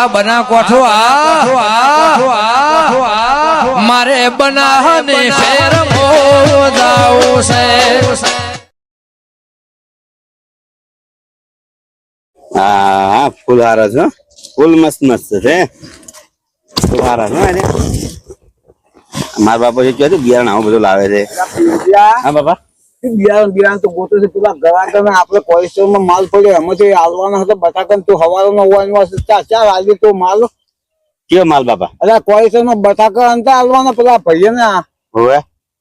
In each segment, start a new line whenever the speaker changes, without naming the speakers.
આ બના કોઠો આ મારે બનાહને ફેર મોદાવું છે.
હા હા ફૂલ હારા છે. ફૂલ મસ્ત મસ્ત છે. ફૂલ હારા છે મારા બાપા જે કહ્યું બિયારણ આવું બધું લાવે છે. હા બાપા.
બિયારણ બિયારણ તો ગોતો છે. પેલા ગ્રાહકોને આપણે કોલેસ્ટ્રોલમાં માલ પડ્યો. એમાંથી આલવાના હતો બટાકા તું હવારનો હોવાનો ચાર ચાર આજે તો માલ.
કયો માલ બાપા?
અરે કોલેસ્ટ્રોલમાં બટાકા અંતા આલવાના પેલા ભાઈ ને
હોવે?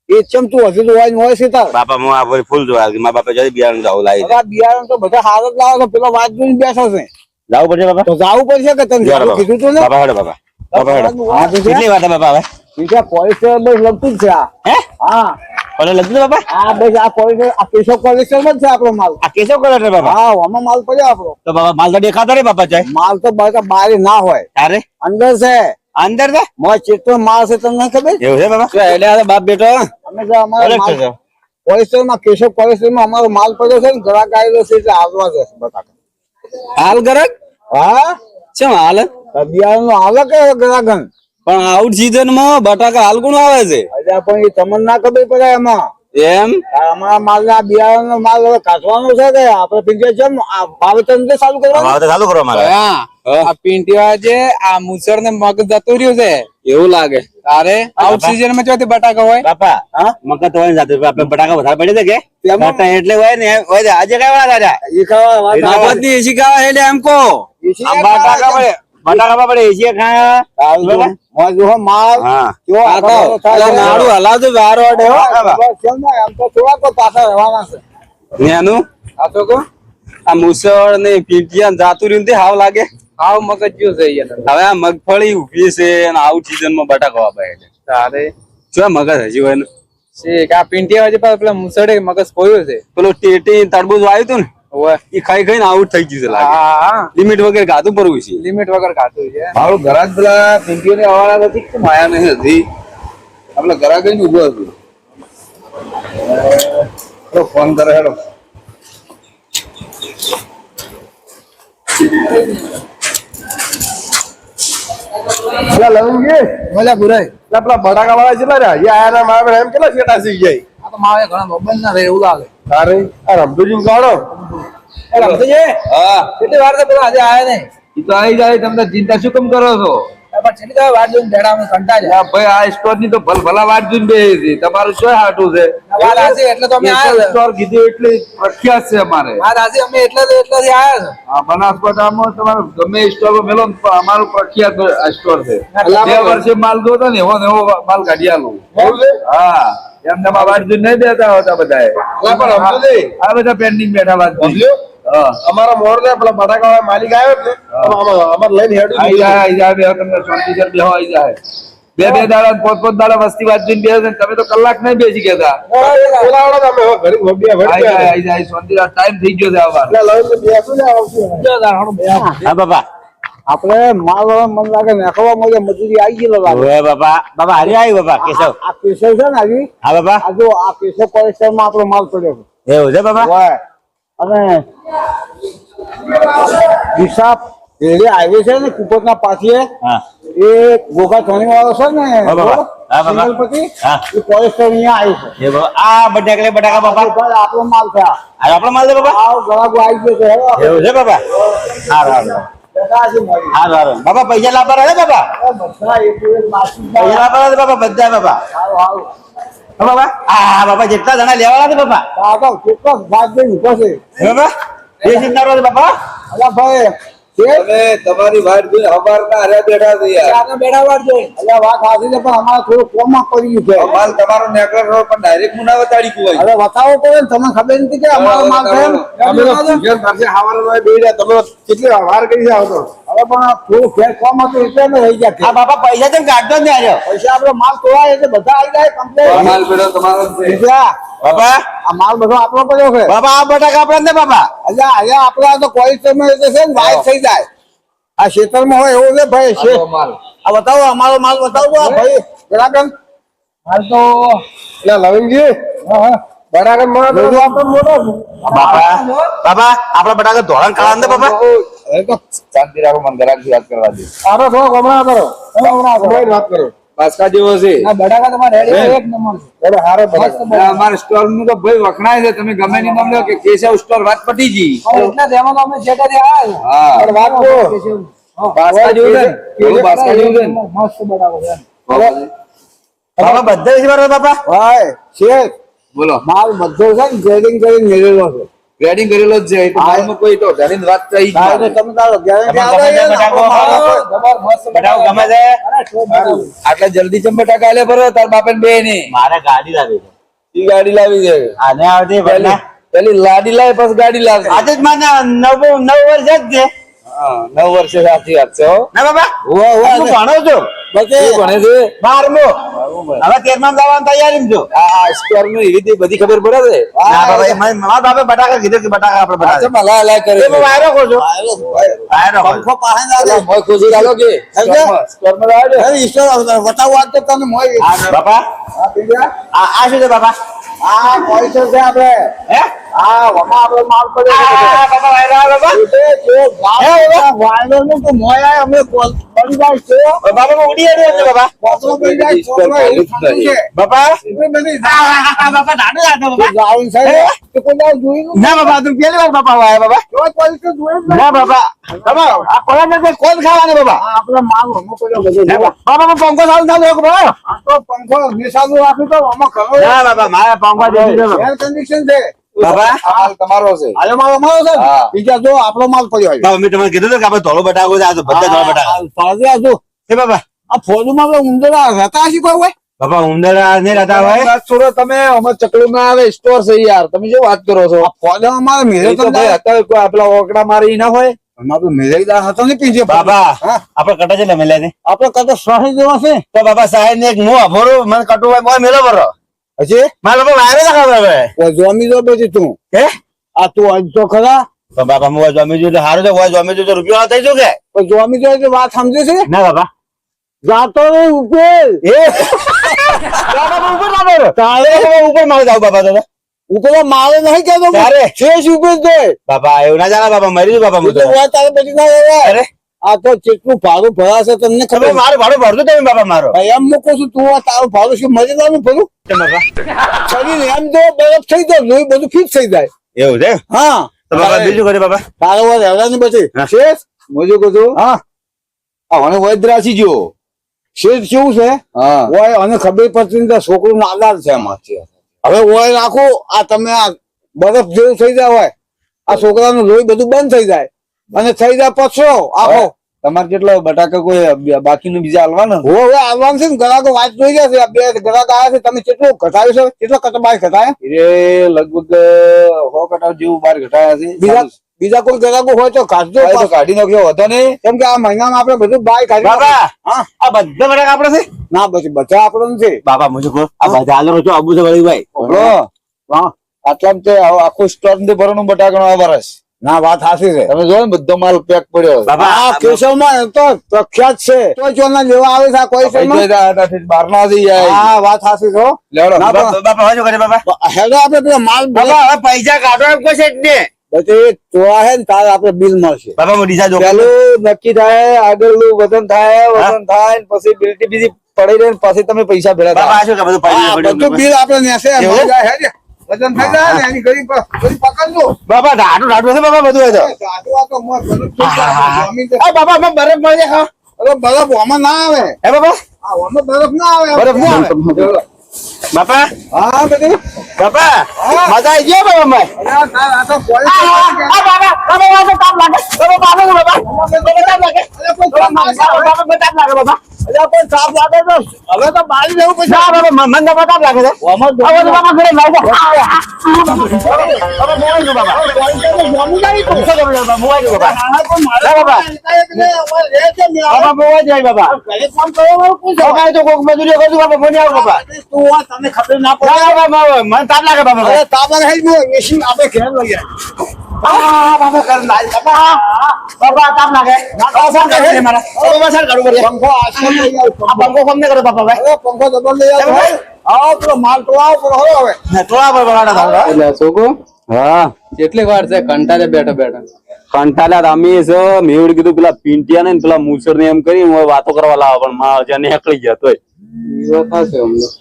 એ ચમ તું હજુ હોવાનું હોય છે તાર.
બાપા હું આ ફૂલ જોવા મા બાપા જોઈ બિયારણ જાવ લાવી
બિયારણ તો બધા હાલત લાવો છો પેલો વાત જોઈને બેઠો છે.
જવું પડશે બાપા?
તો જવું પડશે કે તને કીધું તું ને?
બાપા હેડો બાપા. બાપા હેડો.
હા તો છે.
કેટલી વાત બાપા હવે?
બીજા કોલેસ્ટ્રોલ બસ લગતું જ છે આ.
હા. ઓલે લગતું બાપા?
આ બસ આ કોલેજ આ કેશવ કોલેસ્ટ્રોલમાં છે આપણો માલ.
આ કેશવ છે બાપા?
હા આમાં માલ પડ્યો આપણો.
તો બાપા માલ તો દેખાતો રે બાપા જાય
માલ તો બધા બહાર ના હોય.
તારે?
અંદર છે.
અંદર છે?
મો ચેતો માલ છે તમને ખબર?
એવું છે બાપા? એટલે આ બાપ બેટો
અમે જો અમારો માલ કોલેસ્ટ્રોલમાં કેશવ કોલેસ્ટ્રોલમાં અમારો માલ પડ્યો છે ને ગ્રાહક આવેલો છે એટલે આવવા જશે બટાકા
હાલ ગરક
હા?
શું હાલ?
અભિયાન નો આવે કે ગ્રાહકન
પણ આઉટ સીઝનમાં બટાકા હાલ કોણ આવે છે?
અજા પણ એ તમને ના ખબર પડે એમાં
એમ?
અમારા માલ ના બિયારણ નો માલ હવે કાઢવાનો છે કે આપડે પીંજે છે ભાવતન ચાલુ કરવા
હવે ચાલુ કરવા મારે.
આ પિંટીવા છે આ મુસર ને મગ જતું રહ્યું છે?
એવું લાગે.
તારે આઉટ સીઝનમાં ચોથી બટાકા હોય?
બાપા
હા?
મગજ હોય ને જાતે. આપણે બટાકા વધારે પડે છે કે? એટલે હોય ને હોય આજે કઈ વાત આજે
એ ખાવા
વાતની એસી ખાવા એટલે એમ કો
એસી
આ
ના
બટાકા
ખાવા
પડે એસી ખાયા.
હાલ જો, મોય જો માલ.
હા.
કેવો
આ તો
આખો થાય
પેલા
છે.
નાડું હલાવતું વારો અડે હો.
બસ કેમ ના, એમ તો થોડા તો પાછા રહેવાના છે.
નેનું?
આ તો કો
આ મુસળ ને પીપિયા જાતું રહ્યું તે હાવ લાગે.
હાવ મગજ જો છે
હવે આ મગફળી ઊભી છે અને આઉટ સીઝનમાં બટાકા વાપાય છે.
તારે?
શું મગજ હજી હોય ને?
છે આ પિંટીવા જે પેલા મુસળે મગજ પોયું છે.
પેલું ટેટી તડબૂજ વાયું હતું ને? એ ખાઈ ખાઈને આઉટ થઈ ગયું છે લાગે. લિમિટ વગર ખાતું પડવું છે.
લિમિટ વગર ખાતું છે.
મારું ઘરાક પેલા પિંકીઓ ને આવવાના નથી કે માયા નહીં હતી. આપણે ઘરાક જ ઊભો હતું. હેલો, ફોન કરે હેલો. પેલા લવિંગજી?
બોલા બુરાઈ
પેલા પેલા બટાકા વાળા કેટલા રહ્યા? એ આયા ના એમ કેટલા શેટા સી જાય
આ તો મારે ઘણા રહે એવું લાગે.
તારે આ રમતુજી કાઢો.
કેટલી વાર તો આજે આયા નહીં.
ઈ તો આવી જાય તમને ચિંતા શું કેમ કરો છો? હતી. તમારું શું હાટું છે? પ્રખ્યાત છે અમારે. બનાસકાંઠામાં તમારે ગમે સ્ટોર મેલો અમારું પ્રખ્યાત સ્ટોર છે. બે વર્ષે માલ જોતો ને એવો એવો માલ કાઢી આલું. હા. એમ તમારા વાત જોઈને નહીં દેતા હોતા બધા આ બધા પેન્ડિંગ બેઠા વાત
અમારા મોર ને પેલા બટાકા વાળા માલિક આવ્યો ને. અમાર લઈને હેડું
આઈ જાય આઈ જાય બે તમને શાંતિ સર બેહો આઈ જાય. બે બે દાડા પોત પોત દાડા વસ્તી વાત જોઈને બે ને તમે તો કલાક નહીં બેસી ગયા શાંતિ ટાઈમ થઈ ગયો છે આ
લઈને બેસું ને આવશું.
હા બાપા.
આપણે માલ મન લાગે નાખવા મળે મજૂરી આવી ગયેલો લાગે
બાપા બાપા હારી આવી બાપા કેશવ.
આ કેશવ છે ને હજી?
હા બાપા
આ જો આ કેશવ કોલેક્શનમાં આપણો માલ પડ્યો છે.
એવું છે બાપા
અને હિસાબ રેડી હાઈવે છે ને કુપત ના
હા.
એ ગોગા ધોની વાળો છે ને
હા. હા.
સિંગલપતિ, એ કોલેસ્ટ્રોલ અહીંયા આવ્યું છે.
આ બટાકા બટાકા બાપા
આપણો માલ છે
આપણો માલ છે બાપા
આવો ગળાગો આવી ગયો છે
એવું છે બાપા હા હારું બાપા પૈસા
એક બાકી જ
પૈસા
જાય.
લાવવાના છે બધા બાબા જેટલા જણા લેવાના છે
જઈને છે
ચિંતા
અલા ભાઈ
તમે તમારી વાત જોઈને અમારના હારે બેઠા છે યાર.
બેઠા વાર જોઈ. અલા વાત સાચી છે પણ અમારે થોડું કોમમાં પડી ગયું છે.
માલ તમારો નેકર રોડ પણ ડાયરેક્ટ મુનાવા તાળી કુવાય.
હવે બતાવો પડે ને તમને ખબર નથી કે અમારો માલ છે.
અમે તો તમે કેટલી વાર કરી જાવ તો.
હવે પણ થોડું ફેર કોમ હતું એટલે અમે રહી ગયા.
હા બાપા પૈસા તમે કાઢતો જ નહીં
પૈસા આપણો માલ તોડાય એટલે બધા આવી જાય કમ્પ્લેટ
માલ પેલો તમારો
બાપા?
આ માલ બધો આપણો પડ્યો છે.
બાપા આ બટાકા આપણા ને બાપા?
એટલે અહીંયા આપણે તો કોલેસ્ટ્રોલમાં એટલે છે ને વાઇટ થઈ જાય. આ ખેતરમાં હોય એવું છે ભાઈ છે આ બતાવો અમારો માલ બતાવો. આ ભાઈ બરાબર? હાલ તો
એટલે લવિંગજી હા માં
બધું મોટો
બાપા બાપા આપણા બટાકા ધોરણ કાળા ને બાપા?
શાંતિ રાખો મને ગરાગથી વાત કરવા દે.
આનો થોડો હમણાં કરો. હમણાં
વાત કરો.
પાસકા જેવો છે.
આ બટાકા તમારે એક નંબર છે.
અરે હારો
મસ્ત
આ સ્ટોરનું તો ભાઈ વખણાય છે તમે ગમે ની નામ લો કે કેશવ સ્ટોર વાત પટી
જી એટલે તો અમે છેટાથી આવ્યા
હા.
પણ વાત કહો.
હા.
પાસકા જેવું છે ને? પાસકા જેવું છે
મસ્ત બટાકો છે.
બાપા. બધા જ બાપા?
ભાઈ શેઠ.
બોલો.
માલ બધો છે ને ગ્રેડિંગ કરીને મેળેલો છે.
ગ્રેડિંગ કરેલો જ છે માલમાં કોઈ તો ધરીને વાત થઈ મારે.
તમે તારો
બટાકો ગમે છે.
આટલા જલ્દી ચમ બટાકા આલે બરો તાર બાપે બે ની.
મારે ગાડી લાવી છે.
ઈ ગાડી લાવી છે.
આને આવતી
પેલી લાડી લાવી પછી ગાડી લાવશે
આજે જ મને નવ નવ વર્ષ જ છે.
નવ વર્ષે સાચી વાત છે
ના બાબા. હું ભણો છો.
ભણે છે.
બારમો. હવે તેરમા જવાની તૈયારી છું.
આ સ્ટોરનું એવી રીતે બધી ખબર પડે છે.
ના બાબા મારા બાપે બટાકા કીધું કે બટાકા આપણે બટાકા
ચમ હલા કરે
એ? વાયરો ખોજો વાયરો.
પંખો પાસે ના દે.
મોય ખોજી લાલો કે? સ્ટોરમાં- સ્ટોરમાં લાવજો.
અરે ઈશ્વર બતાવો આજ તો તમે મોય.
બાપા?
આ
આ શું છે બાપા?
આ મોય છે આપણે.
હે? પંખો ચાલુ ના બાબા?
તો પંખો નિશાનું રાખ્યું તો
મારા પંખો
એર કન્ડિશન છે.
બાબા?
આ માલ તમારો છે.
આજે માલ અમારો છે બીજા જો આપણો માલ પડ્યો હોય.
બાબા મેં તમને કીધું કે આપણે ધોળો બટાકો છે આ તો બધા ધોળો બટાકા.
આ જો.
એ બાબા.
આ ફોજમાં આપણે ઉંદરા રહેતા હશે કોઈ હોય?
બાબા ઉંદરા નહીં રહેતા હોય?
છોડો તમે અમે ચકલું ના આવે સ્ટોર છે યાર. તમે જે વાત કરો છો.
આ ફોજમાં અમારે મેરે
તો ભાઈ અત્યારે કોઈ આપલા ઓકડા મારી ના હોય.
અમારે મેરેદાર હતો ને પીછે
બાબા
હા.
આપણે કટા છે
આપણે કદાચ સ્વાહી જેવા છે.
તો બાબા સાહેબ ને એક મું અભરો મને કટો મેલો બરો
હજી?
મારા બાબા વાયરો દેખાવ હવે.
કોઈ જોમી જો પછી તું.
હે?
આ તું આજ તો ખરા?
તો બાબા મું જમી જોયું હારું તો હોય જમી રૂપિયો થઈ શું કે?
જોમી જો એટલે વાત સમજે છે?
ના બાપા.
જાતો ને ઉપર.
એ બાબા ઉપર ના બેરો તારે? ઉપર મારે જાવ બાબા તો
ઉપર મારે નહીં કહેતો.
ક્યારે?
શેષ ઉપર જ
બાપા એવું ના જાણે બાપા મરી જુ બાપા હું તો.
તારે પછી ના
અરે
આ તો ચેટલું ભાડું ભરાશે તમને ખબર
મારું ભાડું ભરજો તમે બાપા મારો.
ભાઈ એમ મૂકું છું તું આ તારું ભાડું શું મજેદારનું ભરું? શરીર એમ તો બરફ થઈ જાય લોહી બધું ફિટ થઈ જાય.
એવું છે?
હા.
તો બાબા બીજું કરે બાપા?
તારો વાર રહેલા ને પછી
મોજો કહું છું?
હા.
આ મને વૈદ્રાસી જો
શેષ કેવું છે?
હા.
ઓય અને ખબર પડતી નથી છોકરું નાદાર છે એમાં. હવે ઓય રાખો આ તમે આ બરફ જેવું થઈ જાય હોય. આ છોકરાનું લોહી બધું બંધ થઈ જાય. અને થઈ જાય પછો આવો.
તમારે કેટલો બટાકા કોઈ બાકીનું બીજા હાલવાના
હો હવે આવવાનું છે ને ગ્રાહકો વાત જોઈ ગયા છે. બે ગ્રાહક આવ્યા છે. તમે કેટલું ઘટાડ્યું છે? કેટલો કટબાઈ ઘટાયા
એ લગભગ સો કટાવ જેવું બાર ઘટાયા છે.
બીજા બીજા કોઈ ગ્રાહકો હોય તો કાઢજો.
કાઢી નાખ્યો હતો ને
કેમ કે આ મહિનામાં આપણે બધું બાય કાઢી હા?
આ બધા બટાકા આપડે છે?
ના પછી બધા આપડે નથી.
બાબા મુજબ આ બધા આલો છો અબુ છે ભાઈ.
આટલા
હા.
આખું સ્ટોર ને ભરવાનું બટાકાનો આ વરસ
ના વાત સાચી છે.
તમે જો ને બધો માલ પેક પડ્યો
આ કેશવમાં તો પ્રખ્યાત છે. તો જો ના લેવા આવે છે કોઈ
હતા, બહાર ના જઈ જાય.
હા વાત સાચી છો
લેવડો.
બાપા હજુ કરે બાપા
હેડો આપણે પેલા માલ
બાબા હવે પૈસા કાઢો એમ કોઈ છે જ ને.
બધી ચોરા ને તારે આપણે બિલ મળશે.
બાબા હું ડીસા જો
પેલું નક્કી થાય આગળનું વજન થાય વજન થાય પછી બિલ્ટી બીજી પડી રહે પછી તમે પૈસા ભેળા થાય
આ શું કે બધું
હા, બધું બિલ આપણે નેસે
એવું?
જાય. વજન થઈ જાય ને એની ગરીબ ગરીબ પકડજો
બાબા ઢાઢું ઢાઢું છે બાબા બધું હોય તો
આ તો જાય.
બાબા અમે બરફ મળે હા
અરે બરફ આમાં ના આવે
હે બાબા
આ બરફ ના આવે
બરફ ના આવે? બાપા
હા બધી
બાપા મજા આવી ગયો બાબા મેં બાબા બાબા વાતો તાપ લાગે બાબા બાબા બાબા બાબા તાપ લાગે. બાબા બાબા તાપ લાગે બાબા
કોઈ તાપ લાગે તો હવે તો બારી જવું પછી
ના બાબા મન બાબા તાપ લાગે છે
તો-
હવે તો બાબા ઘરે લાગે બાબા મોવાઈ ગયો બાબા
જમી જાય તો.
શું કરું બાબા ગયો બાબા
કોઈ મારે
ના બાબા. બાબા મોવાઈ જાય બાબા
પૂછો.
બાબા એ તો કોક મજૂરી કરજો બાબા મને આવ બાબા
તું આ તને ખબર ના પડે
બાબા બાબા, તાપ લાગે બાબા
અરે તાપમાન હઈ ગયું આપણે ઘેર લઈ જાય
હા
કેટલી વાર છે કંટાળે બેઠા બેઠા
કંટાળ્યા રમી છે મેં કીધું પેલા પિંટિયા ને પેલા મુસર ને એમ કરી વાતો કરવા લાવો પણ મારા જ્યાં નીકળી ગયા તોય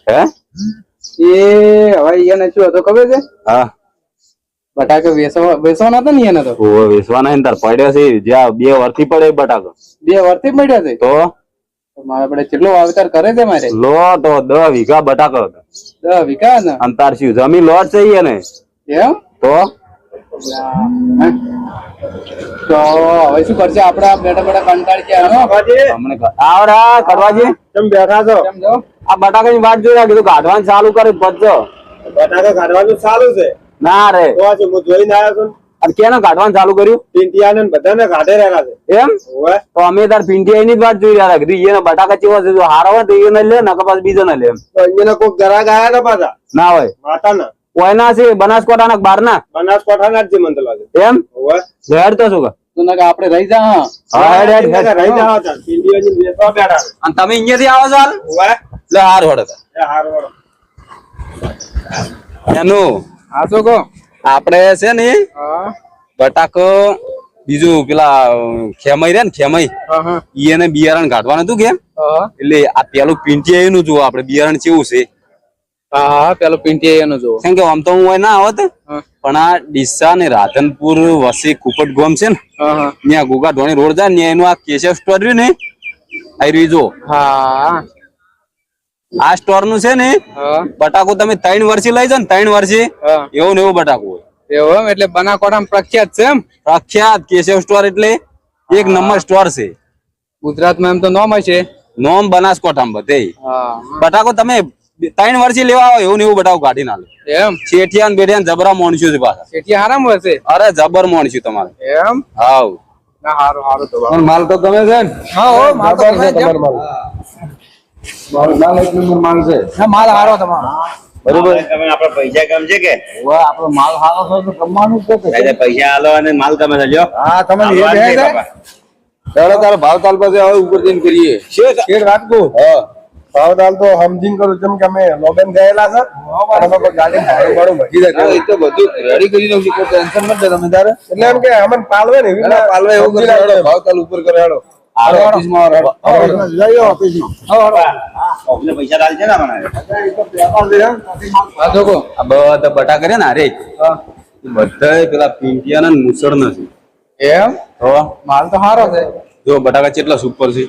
હે
એ હવે એને શું હતું ખબર છે?
હા.
બટાકા વેસવા વેસવાના હતા ને એને તો?
ઓ વેસવાના એને તાર પડ્યો છે. જ્યાં બે વર્ષથી પડે બટાકો.
બે વર્ષથી પડ્યા છે?
તો?
મારે આપણે કેટલો વાવેતર કરે છે મારે?
લો તો દસ વીઘા બટાકો હતો.
દસ વીઘા ને?
અંતાર શું જમીન લોટ છે એને?
એમ?
તો?
તો હવે શું કરશે? આપડે બેઠા બેઠા કંટાળી ગયા
હમણે આવરા કરવાજી.
કેમ બેઠા છો?
કેમ જો
આ બટાકાની વાત જોઈ કીધું કાઢવાનું ચાલુ કરે પચો.
બટાકા કાઢવાનું સારું છે.
ના રે.
તો છે, હું જોઈને આવ્યો છું
અને કેને કાઢવાનું ચાલુ કર્યું?
પિંટિયાને બધાને કાઢે રહેલા છે.
એમ? તો અમે તાર પિંટિયા ની જ વાત જોઈ રહ્યા કીધું એને બટાકા ચેવા છે. જો હારો હોય તો એને લે નકર પાછું બીજો ને લે એમ.
તો કોક ગ્રાહક આયા હતા પાછા?
ના હોય.
માતાના
કોઈના છે? બનાસકાંઠા ના બાર ના
બનાસકાંઠાના જ છે મને લાગે
એમ?
ઓવે
તો શું કર
તો આપણે રહી જા હા.
હા, હેડ, હેડ, હેડ.
રહી હતા પિંટિયાની બેઠા
અને તમે અહીંયાથી આવો છો હાલ? લે હાર હોડે
હારું.
એનું
હા કહો?
આપણે છે ને બટાકો બીજું પેલા ખેમઈ રે ને ખેમઈ ઈ એને બિયારણ કાઢવાનું હતું કેમ? એટલે આ પેલું પિંટિયા નું જોવો આપડે બિયારણ કેવું છે.
હા પેલો પિંટી એનો
કેમ કે આમ તો હું ના આવત પણ આ ડીસા ને રાધનપુર વસી કુપટ ગોમ છે ને ત્યાં ગોગા ઢોણી રોડ જાય ને એનું આ કેશવ સ્ટોર રહ્યું ને આ રહ્યું જો
હા.
આ સ્ટોરનું છે ને બટાકો તમે ત્રણ વર્ષે લઈ જાવ ને ત્રણ વર્ષે એવું ને એવું બટાકો
એવું એમ? એટલે બનાસકાંઠામાં પ્રખ્યાત છે એમ?
પ્રખ્યાત કેશવ સ્ટોર એટલે એક નંબર સ્ટોર છે.
ગુજરાતમાં એમ તો નોમ છે
નોમ બનાસકાંઠામાં બધે. બટાકો તમે ત્રણ વર્ષે લેવા આવો એવું ને એવું બટાકો કાઢી ના
એમ?
શેઠિયા ને બેઠિયા જબરા મોણશું છે પાછા.
શેઠિયા હારામ હશે
અરે જબર મોણસ્યું તમારે.
એમ?
હાવ.
ના હારો હારો તો
માલ તો તમે છે ને.
હા હો માલ તો
બરાબર છે માલ એક નંબર માલ છે.
હારો તમારો.
બરોબર? આપડે પૈસા કમ છે કે?
આપણો માલ હારો છે તો કમવાનું કે
એટલે પૈસા આલો અને માલ તમે થજો
હા તમે એ
આલવાનું
બે છે?
ચાલો તારો ભાવ પાસે હવે ઉપર જઈને કરીએ. શેર રાખજો. હા. ભાવ તો સમજીને કરું જેમ કે અમે લોબેન ગયેલા છે. અમે કોઈ ગાડી ભાડું ભાડું વધી જાય.
એ તો બધું રેડી કરી નાખજો કોઈ ટેન્શન મત લે તમે તારે.
એટલે એમ કે અમને પાલવે ને
પાલવે એવું
સમજી
કરશે,
લાવો, ભાવ તાલ ઉપર કરે
બધા બટા કરે ને અરે બધા પેલા પિંટિયા ને મુસળ નથી.
એમ? માલ તો સારો છે.
જો બટાકા કેટલા સુપર છે.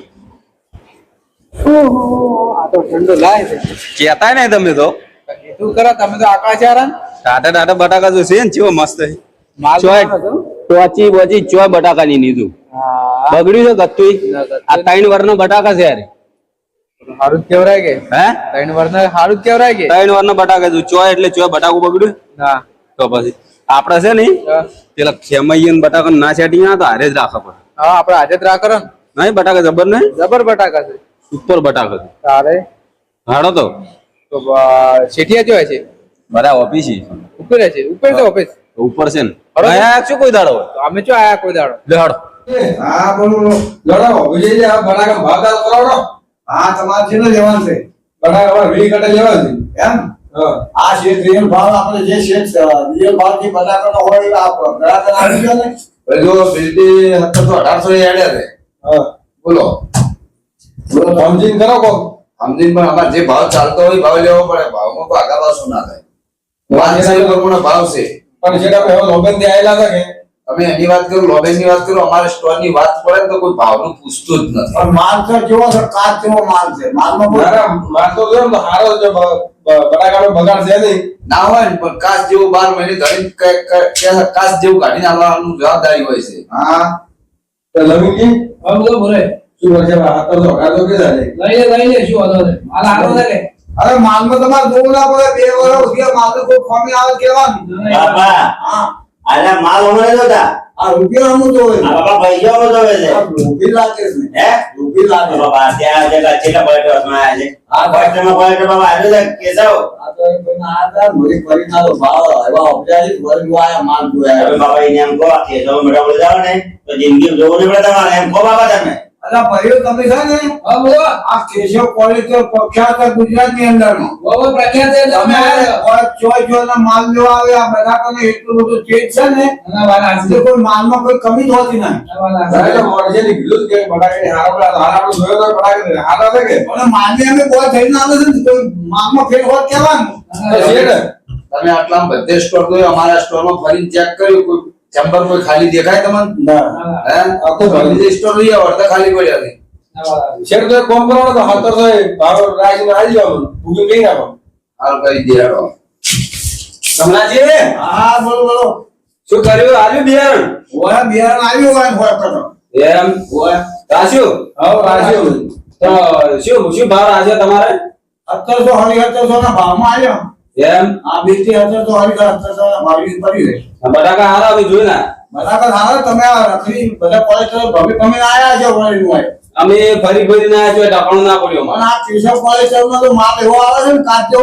આ તો ઠંડો લાય છે.
કેતા ને તમે તો.
કીધું તમે તો આકાશ ને.
ટાટા ટાટા બટાકા જો છે ને ચેવો મસ્ત છે. ટોચી બોચી ચો બટાકા ની નીધું. બગડ્યું છે ગત્તુઈ? આ ત્રણ વર્ષનો બટાકા છે યાર.
હારું જ કેવરાય કે.
હે?
ત્રણ વર્ષના હારું જ કેવરાય કે.
ત્રણ વર્ષનો બટાકા છે. ચોય એટલે ચોય બટાકું બગડ્યું?
ના.
તો પછી આપડે છે ને પેલા ખેમૈયન બટાકા ના છેટી ના તો હારે જ રાખવા પડે.
હા, આપણે આજે જ રાખો ને.
નહીં બટાકા જબર ને
જબર બટાકા છે.
સુપર બટાકા છે.
તારે?
હાડો તો.
તો શેઠિયા જોયા છે?
બરાબર ઓફિસ
ઉપર છે. ઉપર છે ઓફિસ
ઉપર છે ને. આયા છો કોઈ દાડો
અમે ચો આયા કોઈ દાડો?
લે હાડો
હા બોલો જણાવો વિજયજી આ બટાકા ભાવ કરાવડો
હા તમારે છે ને લેવાનું છે.
વીસ કટા છે.
એમ? આ શેઠ રિયલ ભાવ આપણે જે શેઠ રિયલ ભાવથી હોય એ ગ્રાહક ને
અઢારસો એ આડ્યા છે. હા. બોલો. બોલો સમજીને કરો કોક.
સમજીને પણ અમારે જે ભાવ ચાલતો હોય ભાવ લેવો પડે. ભાવમાં કોઈ આગા પાછું ના થાય. વાત ભાવ છે.
પણ જેટલા પહેલો હવે થી આવેલા હતા કે?
તમે એની વાત કરો લોબેનની વાત કરો અમારે સ્ટોરની વાત પડે તો કોઈ ભાવનું પૂછતું જ નથી.
પણ માલ તો કેવો છે કાચ જેવો માલ છે. માલમાં કોઈ
માલ તો જો હારો છે બ- બ- બગાડ છે નહીં.
ના હોય ને પણ કાચ જેવો બાર મહિને ધરી ક- ક- કે- કાચ જેવું કાઢીને આવવાનું જવાબદારી હોય છે.
હા.
તો લવિંગી
હા બધો બોલે.
શું વર્ષે તો અઢારસો કે જાય
લઈ લે લઈ લે શું વાંધો છે? માલ હારો છે કે?
અરે માલમાં તમારે જોવું ના પડે બે વર્ષ સુધી માલ તો કોઈ ખોમી આવે કેવાનું
બાપા.
હા.
આના માલ હમણાં નતા
આ રૂપિયા તો હોય
આ બાપા પૈસા ઓછો તો છે.
રૂપિયો લાગે છે
હે?
રૂપિયો લાગે.
બાપા ત્યાં જે કેટલા બળેટમાં આવ્યા છે? આ બળેટમાં બળેટ બાપા આવ્યો કે કેશવ.
આ તો આ હતા, મોરી ફરી ના તો ભાવ એવા અબજારી વર્ગ આયા માલ જોયા
હવે બાપા એને એમ કહો કે મેળા બોલે જાઓ ને તો જિંદગી જોવું પડે તમારે. એમ કો બાપા તમે.
અલા ભાઈઓ તમે છે ને આ કેશવ કોલેજ તો પ્રખ્યાત ગુજરાતની અંદર અંદરનો
બહુ પ્રખ્યાત છે તમે
તમે ચોય ચોય ના માલ લેવા આવે આ બધા કને એટલું બધું તેજ છે ને
ના વાત
આજે
હાચી.
કોઈ માલમાં કોઈ કમી જ હોતી નહીં
ના વાત
મોરજે ની જ કે બટાકાની હારા. હારા આપણે જોયો તો બટાકાની હારા છે કે?
અને માલની અમે બહુ થઈને આવે છે ને માલમાં ફેર હોત કહેવાનું
ને?
તમે આટલા બધે સ્ટોર કર્યો અમારા સ્ટોરમાં ફરી ચેક કર્યું કોઈ ચેમ્બર કોઈ ખાલી દેખાય તમને?
ના.
હે? આખો ભરી સ્ટોર લઈ આવો અડધા ખાલી પડ્યા છે.
શેર. તો કોમ કરવાનું તો હાથર તો ભાવ રાખીને આવી જવાનું. બુકિંગ લઈ આવો
હાલ કરી દે હેડો.
કમલાજી
હા બોલો બોલો.
શું કર્યું? આવ્યું બિયારણ
ઓયા બિયારણ આવ્યું હોય હોય કરો
એમ? રાખ્યું
હા રાજ્યો
તો શું શું ભાવ આજે તમારે?
સત્તરસો હરી સત્તરસો ના ભાવમાં આવ્યો.
એમ?
આ બીજી સત્તરસો હરી સત્તરસો ના ભાવ પડી રહે.
બટાકા હારા અમે જોઈ ના
બરાબર હાલો તમે આ રખડી બધા કોલેજ તરફ ભવ્ય તમે આયા છો કોલેજમાં
અમે ફરી ફરી ના છો ઢાંકણું ના પડ્યો
પણ આ કેશવ કોલેજમાં તો માલ એવો આવે છે ને કાચો.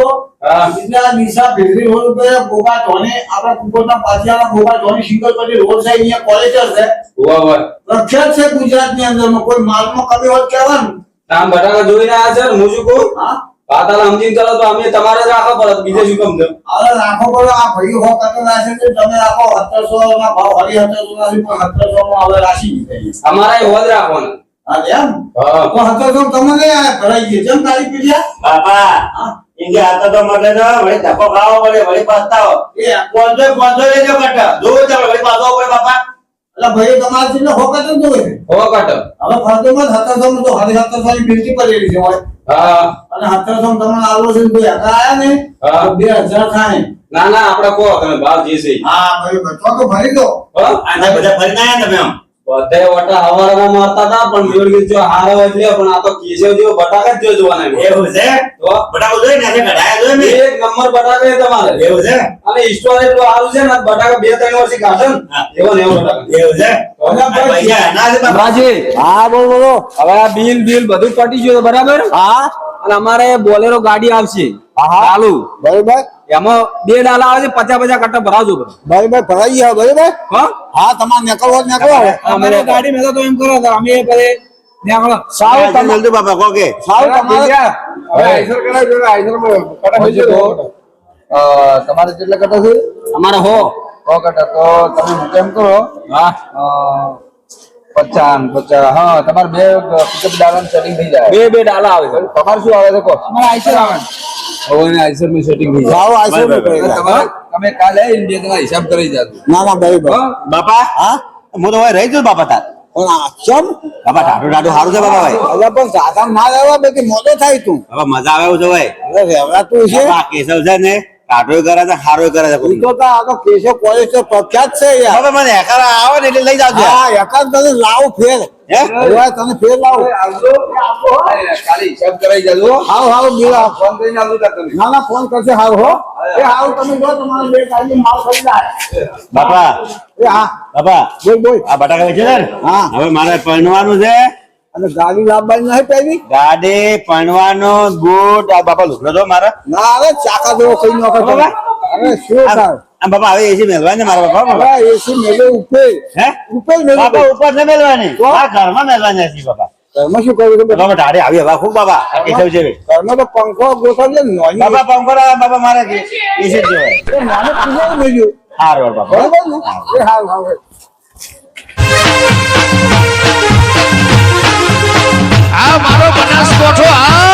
એટલે દિશા ભેગરી રોડ ઉપર ગોગા ધોને આપણા કુકરના પાછળના ગોગા ધોની સિંગલ પટ્ટી રોડ સાઈડ અહીંયા કોલેજર છે
હોવા હોય
પ્રખ્યાત છે ગુજરાતની અંદર કોઈ માલમાં કમી હોત કહેવાનું
આમ બટાકા જોઈને આવ્યા છે ને હું. પાતાલ સમજીને ચાલો તો અમે તમારે જ રાખવા પડે બીજે શું કમ થયું
હવે રાખો પડે આ ભાઈ હો કતો રાખે છે તમે રાખો સત્તરસો માં ભાવ હરી સત્તરસો ના પણ સત્તરસો માં હવે રાશી
અમારે જ રાખવાનો.
હા એમ
હા.
તો તમને ભરાઈ ગઈ જેમ તારી પીડ્યા
બાપા એમ કે આ તો તો વળી ધક્કો ખાવો પડે વળી પસ્તાવો.
એ
પોંચો પોંચો લેજો કટ્ટા જોવું ચાલો વળી પાછો પડે બાપા.
એટલે ભાઈ તમારે જેટલો હો જ હોય
હો કાઢો
હવે સત્તરસો માં તો હરી સત્તરસો ની બિલટી પડેલી છે હોય.
હા.
અને સત્તરસો માં તમને આલો છે તો હકા આયા ને
હા.
તો બે હજાર થાય
ના ના આપણે કહો તમે ભાવ જે છે
હા ભાઈ બચવા તો ભરી દો.
હા?
બધા ભરી ના આયા તમે આમ?
બધે વટા હવારમાં મારતા હતા પણ મેળવી જો હારો એટલે પણ આ તો કેશવ જેવો બટાકા જ જો જોવાના
એવું છે?
તો
બટાકો જોઈ ને કઢાયા જોઈ મેં
એક નંબર બટાકા તમારે.
એવું છે?
અને ઈશ્વર એટલો સારું છે ને બટાકા બે ત્રણ વર્ષથી કાઢે ને એવો ને એવો બટાકા.
એવું છે? ના છે
હા બોલ બોલો.
હવે આ બિલ બિલ બધું પટી ગયું બરાબર?
હા.
અને અમારે બોલેરો ગાડી આવશે. ચાલુ.
બરોબર.
એમાં બે ડાલા આવે છે પચાસ પચાસ કટ્ટા ભરાવજો બરો.
બરોબર ભરાઈ ગયા બરોબર?
હો?
હા તમારે નીકળવો હોય તો નીકળો હવે.
અમારે ગાડી મેં તો એમ કરો તો અમે પછી નીકળો.
સારું
તમે
તમારે
જલ્દી બાપા કહો કે
સારું તમારે
હવે આઈસર કરાવજો ને, આઈસરમાં કટા થઈ જતો.
અ, તમારે કેટલા કટા છે?
અમારે હો.
સો કટા તો તમે હું એમ કરો?
હા.
અ, પચાસ પચાસ. હા તમારે બે પિકઅપ ડાલાનું સેટિંગ થઈ જાય.
બે બે ડાલા આવે છે.
તમારે શું આવે છે કહો?
અમારે આઈસર આવે.
હવે આઈસરનું સેટિંગ થઈ જાય
સારું આઈસરનું
બરોબર.
કરી દો.
તમારે તમે કાલે આવીને બે હિસાબ કરી જાજો.
ના ના બરોબર
બાપા? હા? હું તો રહી છું બાપા તાર.
ચમ
બાપા ટાટું ટાટું સારું છે બાપા ભાઈ.
પણ સાધા ના રહેવા બે કે મોટો થાય તું.
હવે મજા આવે એવું છે ભાઈ.
અરે રહેવાતું છે.
આ કેશવ છે ને ટાટું કરે છે સારું કરે છે
તો તા આ તો કોલેજ તો પ્રખ્યાત છે યાર.
બાપા મને હેકર આવે ને એટલે લઈ જાવ
હા એકાદ તને લાવ ફેર. હવે તને ફેર લાવ.
કાલે હિસાબ કરાવી જાજો
હાવ હાવ બીરા
ફોન કરીને આવજો તમે.
ના ના ફોન કરશે હાવ હો. એ હાવ તમે જો તમારે બે કાઢી માલ કરી
બાપા.
એ હા.
બાપા.
બોલ બોલ.
આ બટાકા વેચે ને?
હા.
હવે મારે પરણવાનું છે.
અને ગાડી લાવવાની નહીં પહેલી
ગાડી પરણવાનો બૂટ આ બાપા લુકડો તો મારા.
ના આવે ચાકા જેવો કઈ નાખો તમે.
બાબા.
અરે શું
આ
થાય?
બાપા હવે એસી મેલવાની મારા બાપા બાપા.
એસી મેલે ઉપે?
હે?
ઉપે મેલે
બાપા ઉપર ને મેલવાની. આ ઘરમાં મેલવાની એસી બાપા.
ઘરમાં શું કર્યું તમે?
બાપા ઢાળી આવી હવા ખૂબ બાપા. આ કેશવ જેવી.
ઘરમાં તો પંખો ગોઠવજે છે નોની.
બાપા પંખો લાવે, બાપા મારે એસી જ જોવાય
એ નાનો કુલર મેલ્યું.
હારું બાપા.
બરાબર એ હાલ હાલ
આ મારો બનાસકોઠો આ